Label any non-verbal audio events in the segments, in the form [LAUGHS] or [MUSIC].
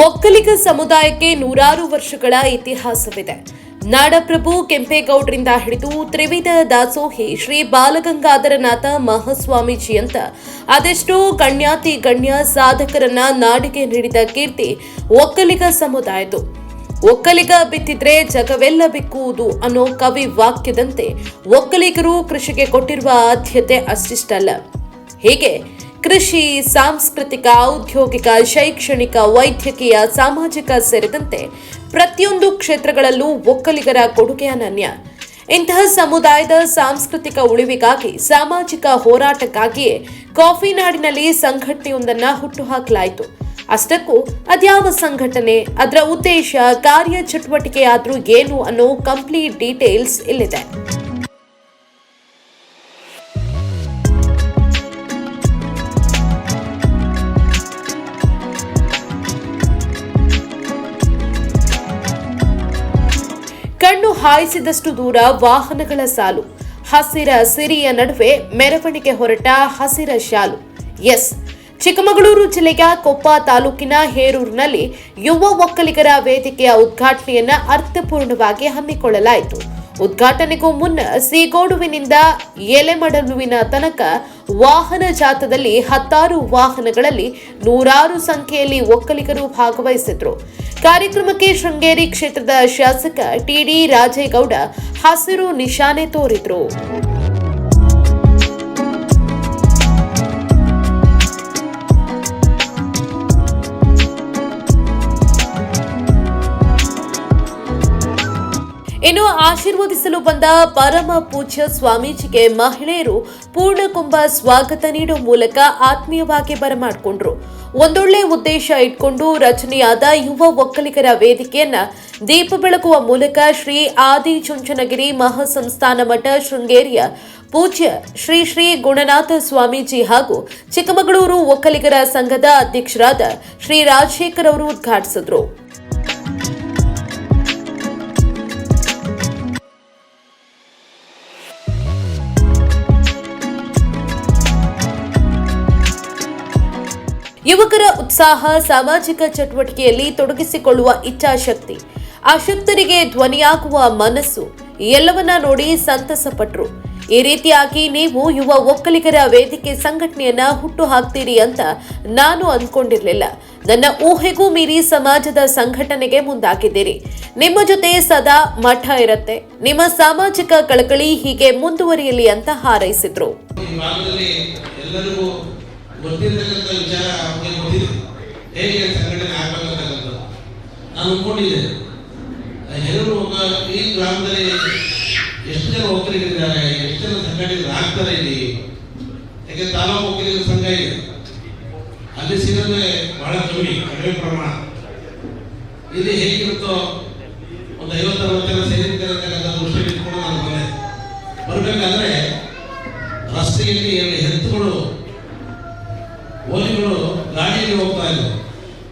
ಒಕ್ಕಲಿಗ ಸಮುದಾಯಕ್ಕೆ ನೂರಾರು ವರ್ಷಗಳ ಇತಿಹಾಸವಿದೆ. ನಾಡಪ್ರಭು ಕೆಂಪೇಗೌಡರಿಂದ ಹಿಡಿದು ತ್ರಿವಿಧ ದಾಸೋಹಿ ಶ್ರೀ ಬಾಲಗಂಗಾಧರನಾಥ ಮಹಾಸ್ವಾಮೀಜಿ ಅಂತ ಅದೆಷ್ಟೋ ಗಣ್ಯಾತಿ ಗಣ್ಯ ಸಾಧಕರನ್ನ ನಾಡಿಗೆ ನೀಡಿದ ಕೀರ್ತಿ ಒಕ್ಕಲಿಗ ಸಮುದಾಯದ್ದು. ಒಕ್ಕಲಿಗ ಬಿತ್ತಿದ್ರೆ ಜಗವೆಲ್ಲ ಬಿಕ್ಕುವುದು ಅನ್ನೋ ಕವಿ ವಾಕ್ಯದಂತೆ ಒಕ್ಕಲಿಗರು ಕೃಷಿಗೆ ಕೊಟ್ಟಿರುವ ಆದ್ಯತೆ ಅಷ್ಟಿಷ್ಟಲ್ಲ. ಹೀಗೆ ಕೃಷಿ, ಸಾಂಸ್ಕೃತಿಕ, ಔದ್ಯೋಗಿಕ, ಶೈಕ್ಷಣಿಕ, ವೈದ್ಯಕೀಯ, ಸಾಮಾಜಿಕ ಸೇರಿದಂತೆ ಪ್ರತಿಯೊಂದು ಕ್ಷೇತ್ರಗಳಲ್ಲೂ ಒಕ್ಕಲಿಗರ ಕೊಡುಗೆ ಅನನ್ಯ. ಇಂತಹ ಸಮುದಾಯದ ಸಾಂಸ್ಕೃತಿಕ ಉಳಿವಿಗಾಗಿ, ಸಾಮಾಜಿಕ ಹೋರಾಟಕ್ಕಾಗಿಯೇ ಕಾಫಿ ನಾಡಿನಲ್ಲಿ ಹುಟ್ಟು ಹುಟ್ಟುಹಾಕಲಾಯಿತು. ಅಷ್ಟಕ್ಕೂ ಅದ್ಯಾವ ಸಂಘಟನೆ, ಅದರ ಉದ್ದೇಶ, ಕಾರ್ಯ ಚಟುವಟಿಕೆ ಏನು ಅನ್ನೋ ಕಂಪ್ಲೀಟ್ ಡೀಟೇಲ್ಸ್ ಇಲ್ಲಿದೆ. ಹಾಯಿಸಿದಷ್ಟು ದೂರ ವಾಹನಗಳ ಸಾಲು. ಹಸಿರ ಸಿರಿಯ ನಡುವೆ ಮೆರವಣಿಗೆ ಹೊರಟ ಹಸಿರ ಶಾಲು. ಎಸ್. ಚಿಕ್ಕಮಗಳೂರು ಜಿಲ್ಲೆಯ ಕೊಪ್ಪ ತಾಲೂಕಿನ ಹೇರೂರಿನಲ್ಲಿ ಯುವ ಒಕ್ಕಲಿಗರ ವೇದಿಕೆಯ ಉದ್ಘಾಟನೆಯನ್ನ ಅರ್ಥಪೂರ್ಣವಾಗಿ ಹಮ್ಮಿಕೊಳ್ಳಲಾಯಿತು. ಉದ್ಘಾಟನೆಗೂ ಮುನ್ನ ಸೀಗೋಡುವಿನಿಂದ ಎಲೆಮಡಲುವಿನ ತನಕ ವಾಹನ ಜಾಥದಲ್ಲಿ ಹತ್ತಾರು ವಾಹನಗಳಲ್ಲಿ ನೂರಾರು ಸಂಖ್ಯೆಯಲ್ಲಿ ಒಕ್ಕಲಿಗರು ಭಾಗವಹಿಸಿದ್ರು. ಕಾರ್ಯಕ್ರಮಕ್ಕೆ ಶೃಂಗೇರಿ ಕ್ಷೇತ್ರದ ಶಾಸಕ ಟಿಡಿ ರಾಜೇಗೌಡ ಹಸಿರು ನಿಶಾನೆ ತೋರಿದ್ರು. ಇನ್ನು ಆಶೀರ್ವದಿಸಲು ಬಂದ ಪರಮ ಪೂಜ್ಯ ಸ್ವಾಮೀಜಿಗೆ ಮಹಿಳೆಯರು ಪೂರ್ಣಕುಂಭ ಸ್ವಾಗತ ನೀಡುವ ಮೂಲಕ ಆತ್ಮೀಯವಾಗಿ ಬರಮಾಡಿಕೊಂಡ್ರು. ಒಂದೊಳ್ಳೆ ಉದ್ದೇಶ ಇಟ್ಕೊಂಡು ರಚನೆಯಾದ ಯುವ ಒಕ್ಕಲಿಗರ ವೇದಿಕೆಯನ್ನ ದೀಪ ಬೆಳಗುವ ಮೂಲಕ ಶ್ರೀ ಆದಿ ಚುಂಚನಗಿರಿ ಮಹಾಸಂಸ್ಥಾನ ಮಠ ಶೃಂಗೇರಿಯ ಪೂಜ್ಯ ಶ್ರೀ ಶ್ರೀ ಗುಣನಾಥ ಸ್ವಾಮೀಜಿ ಹಾಗೂ ಚಿಕ್ಕಮಗಳೂರು ಒಕ್ಕಲಿಗರ ಸಂಘದ ಅಧ್ಯಕ್ಷರಾದ ಶ್ರೀ ರಾಜಶೇಖರ್ ಅವರು ಉದ್ಘಾಟಿಸಿದ್ರು. ಯುವಕರ ಉತ್ಸಾಹ, ಸಾಮಾಜಿಕ ಚಟುವಟಿಕೆಯಲ್ಲಿ ತೊಡಗಿಸಿಕೊಳ್ಳುವ ಇಚ್ಛಾಶಕ್ತಿ. ಅಶಕ್ತರಿಗೆ ಧ್ವನಿಯಾಗುವ ಮನಸ್ಸು. ಎಲ್ಲವನ್ನ ನೋಡಿ ಸಂತಸಪಟ್ರು. ಈ ರೀತಿಯಾಗಿ ನೀವು ಯುವ ಒಕ್ಕಲಿಗರ ವೇದಿಕೆ ಸಂಘಟನೆಯನ್ನ ಹುಟ್ಟು ಹಾಕ್ತೀರಿ ಅಂತ ನಾನು ಅಂದ್ಕೊಂಡಿರ್ಲಿಲ್ಲ ನನ್ನ ಊಹೆಗೂ ಮೀರಿ ಸಮಾಜದ ಸಂಘಟನೆಗೆ ಮುಂದಾಗಿದ್ದೀರಿ. ನಿಮ್ಮ ಜೊತೆ ಸದಾ ಮಠ ಇರುತ್ತೆ. ನಿಮ್ಮ ಸಾಮಾಜಿಕ ಕಳಕಳಿ ಹೀಗೆ ಮುಂದುವರಿಯಲಿ ಅಂತ ಹಾರೈಸಿದ್ರು. ಹೇಗೆ ಸಂಘಟನೆ ಆಗಬೇಕಂತಕ್ಕಂಥದ್ದು? ನಾನು ಅಂದ್ಕೊಂಡಿದ್ದೆ ಎಲ್ಲರೂ ಒಬ್ಬ ಈ ಗ್ರಾಮದಲ್ಲಿ ಎಷ್ಟು ಜನ ಒಕ್ಕಲಿಗರಿದ್ದಾರೆ, ಎಷ್ಟು ಜನ ಸಂಘಟನೆಗಳು ಆಗ್ತಾರೆ ಇಲ್ಲಿ? ಯಾಕೆ ತಾಲೂಕು ಒಕ್ಕಲಿಗರ ಸಂಘ ಇದೆ? ಅಲ್ಲಿ ಸಿಗೋದೇ ಬಹಳ ಕಮ್ಮಿ, ಕಡಿಮೆ ಪ್ರಮಾಣ. ಇಲ್ಲಿ ಹೇಗಿರುತ್ತೋ ಒಂದು ಐವತ್ತು ಅರವತ್ತು ಜನ ಸೇರಿರ್ತಾರೆ ಅಂತಕ್ಕಂಥ ದೃಷ್ಟಿ ಇಟ್ಕೊಂಡು ನಾನು ಬಂದೆ. ಬರ್ಬೇಕಾದ್ರೆ ಇದ್ವು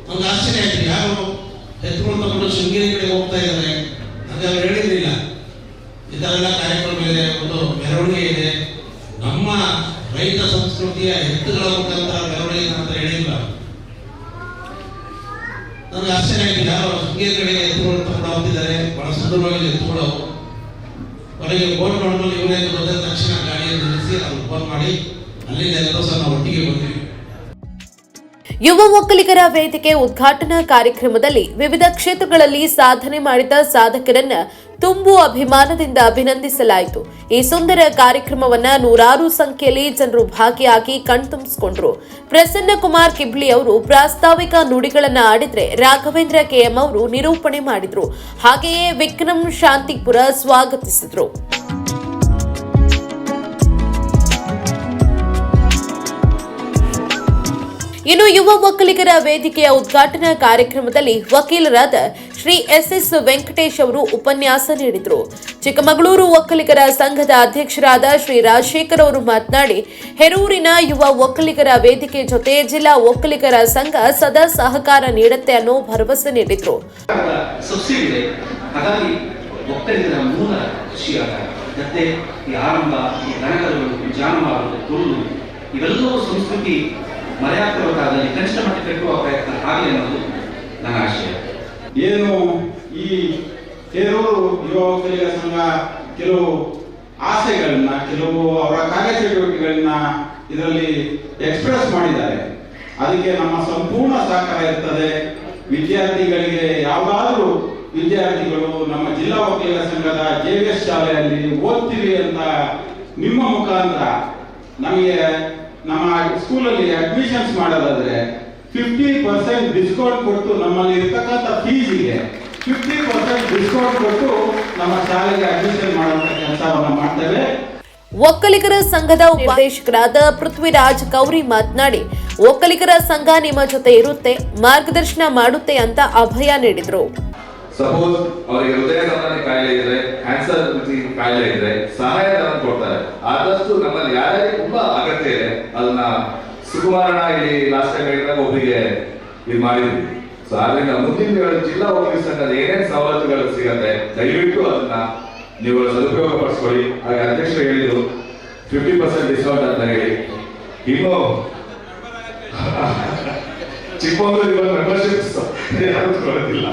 ನಮ್ಗೆ ಆಶ್ಚರ್ಯ ಆಯ್ತು. ಯಾರು ಹೆತ್ಕೊಂಡು ತಗೊಂಡು ಶೃಂಗೇರಿ ಕಡೆ ಹೋಗ್ತಾ ಇದ್ದಾರೆ ಅಂತ ಅವ್ರು ಹೇಳಿರ್ಲಿಲ್ಲ ಇದೆಲ್ಲ ಕಾರ್ಯಕ್ರಮ ಇದೆ, ಒಂದು ಮೆರವಣಿಗೆ ಇದೆ. ನಮ್ಮ ರೈತ ಸಂಸ್ಕೃತಿಯ ಎತ್ತುಗಳ ಮುಖಾಂತರ ಮೆರವಣಿಗೆ ಅಂತ ಹೇಳಿಲ್ಲ ನನಗೆ ಆಶ್ಚರ್ಯ ಆಯ್ತು. ಯಾರು ಶೃಂಗೇರಿ ಕಡೆ ಎತ್ತುಗಳು ತಗೊಂಡು ಹೋಗ್ತಿದ್ದಾರೆ ಬಹಳ ಸುಂದರವಾಗಿ ಎತ್ತುಗಳು. ಕೊನೆಗೆ ಬೋಟ್ ನೋಡಲು ಇವರೇ ಬಂದ ತಕ್ಷಣ ಗಾಡಿಯನ್ನು ನಿಲ್ಲಿಸಿ ಅವ್ರು ಫೋನ್ ಮಾಡಿ, ಅಲ್ಲಿಂದ ಎಲ್ಲರೂ ಸಹ ನಾವು ಒಟ್ಟಿಗೆ ಬಂದ್ವಿ. ಯುವ ಒಕ್ಕಲಿಗರ ವೇದಿಕೆ ಉದ್ಘಾಟನಾ ಕಾರ್ಯಕ್ರಮದಲ್ಲಿ ವಿವಿಧ ಕ್ಷೇತ್ರಗಳಲ್ಲಿ ಸಾಧನೆ ಮಾಡಿದ ಸಾಧಕರನ್ನ ತುಂಬು ಅಭಿಮಾನದಿಂದ ಅಭಿನಂದಿಸಲಾಯಿತು. ಈ ಸುಂದರ ಕಾರ್ಯಕ್ರಮವನ್ನ ನೂರಾರು ಸಂಖ್ಯೆಯಲ್ಲಿ ಜನರು ಭಾಗಿಯಾಗಿ ಕಣ್ತುಂಬಿಸಿಕೊಂಡ್ರು. ಪ್ರಸನ್ನ ಕುಮಾರ್ ಕಿಬ್ಳಿ ಅವರು ಪ್ರಾಸ್ತಾವಿಕ ನುಡಿಗಳನ್ನ ಆಡಿದ್ರೆ ರಾಘವೇಂದ್ರ ಕೆಎಂ ಅವರು ನಿರೂಪಣೆ ಮಾಡಿದ್ರು. ಹಾಗೆಯೇ ವಿಕ್ರಮ್ ಶಾಂತಿಪುರ ಸ್ವಾಗತಿಸಿದ್ರು. ಇನ್ನು ಯುವ ಒಕ್ಕಲಿಗರ ವೇದಿಕೆಯ ಉದ್ಘಾಟನಾ ಕಾರ್ಯಕ್ರಮದಲ್ಲಿ ವಕೀಲರಾದ ಶ್ರೀ ಎಸ್ ಎಸ್ ವೆಂಕಟೇಶ್ ಅವರು ಉಪನ್ಯಾಸ ನೀಡಿದರು. ಚಿಕ್ಕಮಗಳೂರು ಒಕ್ಕಲಿಗರ ಸಂಘದ ಅಧ್ಯಕ್ಷರಾದ ಶ್ರೀ ರಾಜಶೇಖರ್ ಅವರು ಮಾತನಾಡಿ, ಹೆರೂರಿನ ಯುವ ಒಕ್ಕಲಿಗರ ವೇದಿಕೆ ಜೊತೆ ಜಿಲ್ಲಾ ಒಕ್ಕಲಿಗರ ಸಂಘ ಸದಾ ಸಹಕಾರ ನೀಡುತ್ತೆ ಅನ್ನೋ ಭರವಸೆ ನೀಡಿದ್ರು. ಇವೆಲ್ಲೋ ಸಂಸ್ಕೃತಿ ಮರೆಯಾಗ್ತಿರೋ ಕಾಲದಲ್ಲಿ ಕನಿಷ್ಠ ಮಟ್ಟ ಕಟ್ಟುವ ಪ್ರಯತ್ನ ಆಗಲಿ ಅನ್ನೋದು ನನ್ನ ಆಶಯ. ಏನು ಈ ತೇರೂರು ಯುವ ಸಂಘ ಕೆಲವು ಆಸೆಗಳನ್ನ, ಕೆಲವು ಅವರ ಕಾರ್ಯಚಟುವಟಿಕೆಗಳನ್ನ ಇದರಲ್ಲಿ ಎಕ್ಸ್ಪ್ರೆಸ್ ಮಾಡಿದ್ದಾರೆ. ಅದಕ್ಕೆ ನಮ್ಮ ಸಂಪೂರ್ಣ ಸಹಕಾರ ಇರ್ತದೆ. ವಿದ್ಯಾರ್ಥಿಗಳಿಗೆ ಯಾವುದಾದ್ರೂ ವಿದ್ಯಾರ್ಥಿಗಳು ನಮ್ಮ ಜಿಲ್ಲಾ ವಕೀಲ ಸಂಘದ ಜೆ ವಿ ಎಸ್ ಶಾಲೆಯಲ್ಲಿ ಓದ್ತೀವಿ ಅಂತ ನಿಮ್ಮ ಮುಖಾಂತರ ನಮಗೆ ನಮ್ಮ ಸ್ಕೂಲಲ್ಲಿ ಅಡ್ಮಿಷನ್ಸ್ ಮಾಡೋದಾದ್ರೆ ಫಿಫ್ಟಿ ಪರ್ಸೆಂಟ್ ಡಿಸ್ಕೌಂಟ್ ಕೊಟ್ಟು ನಮ್ಮಲ್ಲಿ ಇರ್ತಕ್ಕಂಥ ಇದೆ. ಫಿಫ್ಟಿ ಪರ್ಸೆಂಟ್ ಡಿಸ್ಕೌಂಟ್ ಕೊಟ್ಟು ನಮ್ಮ ಶಾಲೆಗೆ ಅಡ್ಮಿಷನ್ ಮಾಡುವಂತ ಕೆಲಸವನ್ನ ಮಾಡ್ತೇವೆ. ಒಕ್ಕಲಿಗರ ಸಂಘದ ಉಪದೇಶಕರಾದ ಪೃಥ್ವಿರಾಜ್ ಕೌರಿ ಮಾತನಾಡಿ, ಒಕ್ಕಲಿಗರ ಸಂಘ ನಿಮ್ಮ ಜೊತೆ ಇರುತ್ತೆ, ಮಾರ್ಗದರ್ಶನ ಮಾಡುತ್ತೆ ಅಂತ ಅಭಯ ನೀಡಿದ್ರು. ಸಪೋಸ್ ಅವರಿಗೆ ಹೃದಯ ಸಂಬಂಧಿ ಕಾಯಿಲೆ ಇದ್ರೆ ಕ್ಯಾನ್ಸರ್ ಕಾಯಿಲೆ ಇದ್ರೆ ಸಹಾಯಧನ ಕೊಡ್ತಾರೆ. ಆದಷ್ಟು ನಮ್ಮಲ್ಲಿ ಯಾರ್ಯಾರಿಗೆ ತುಂಬಾ ಅಗತ್ಯ ಇದೆ, ಅದನ್ನ ಸುಕುಮಾರಣ ಇಲ್ಲಿ ಲಾಸ್ಟ್ ಟೈಮ್ ಹೇಳಿದಾಗ ಒಬ್ಬರಿಗೆ ಇದು ಮಾಡಿದ್ವಿ. ಸೊ ಆದ್ರಿಂದ ಮುಂದಿನ ಜಿಲ್ಲಾ ಹೋಗಿ ಸಂಘದ ಏನೇನ್ ಸವಲತ್ತುಗಳು ಸಿಗತ್ತೆ, ದಯವಿಟ್ಟು ಅದನ್ನ ನೀವು ಸದುಪಯೋಗ ಪಡಿಸ್ಕೊಳ್ಳಿ ಹಾಗೆ ಅಧ್ಯಕ್ಷರು ಹೇಳಿದ್ರು ಫಿಫ್ಟಿ ಪರ್ಸೆಂಟ್ ಡಿಸ್ಕೌಂಟ್ ಅಂತ ಹೇಳಿ. ಇನ್ನು [LAUGHS] ಚಿಕ್ಕಮಗಳೂರು ಮೆಂಬರ್ಶಿಪ್ ಕೊಡೋದಿಲ್ಲ.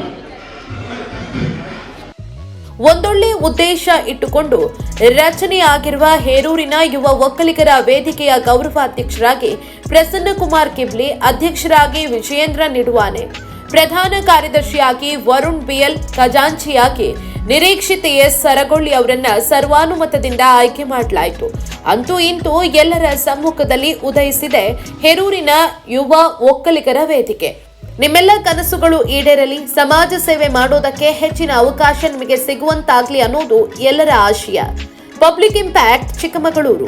ಒಂದೊಳ್ಳೆ ಉದ್ದೇಶ ಇಟ್ಟುಕೊಂಡು ರಚನೆಯಾಗಿರುವ ಹೇರೂರಿನ ಯುವ ಒಕ್ಕಲಿಗರ ವೇದಿಕೆಯ ಗೌರವಾಧ್ಯಕ್ಷರಾಗಿ ಪ್ರಸನ್ನ ಕುಮಾರ್ ಕಿಬ್ಲಿ ಅಧ್ಯಕ್ಷರಾಗಿ ವಿಜಯೇಂದ್ರ ನಿಡುವಾನೆ. ಪ್ರಧಾನ ಕಾರ್ಯದರ್ಶಿಯಾಗಿ ವರುಣ್ ಬಿಎಲ್ ಖಜಾಂಚಿಯಾಗಿ ನಿರೀಕ್ಷಿತ ಎಸ್ ಸರಗೊಳ್ಳಿ ಅವರನ್ನ ಸರ್ವಾನುಮತದಿಂದ ಆಯ್ಕೆ ಮಾಡಲಾಯಿತು. ಅಂತೂ ಇಂತೂ ಎಲ್ಲರ ಸಮ್ಮುಖದಲ್ಲಿ ಉದಯಿಸಿದೆ ಹೆರೂರಿನ ಯುವ ಒಕ್ಕಲಿಗರ ವೇದಿಕೆ. ನಿಮ್ಮೆಲ್ಲ ಕನಸುಗಳು ಈಡೇರಲಿ, ಸಮಾಜ ಸೇವೆ ಮಾಡೋದಕ್ಕೆ ಹೆಚ್ಚಿನ ಅವಕಾಶ ನಿಮಗೆ ಸಿಗುವಂತಾಗ್ಲಿ ಅನ್ನೋದು ಎಲ್ಲರ ಆಶಯ. Public impact, Chikkamagaluru.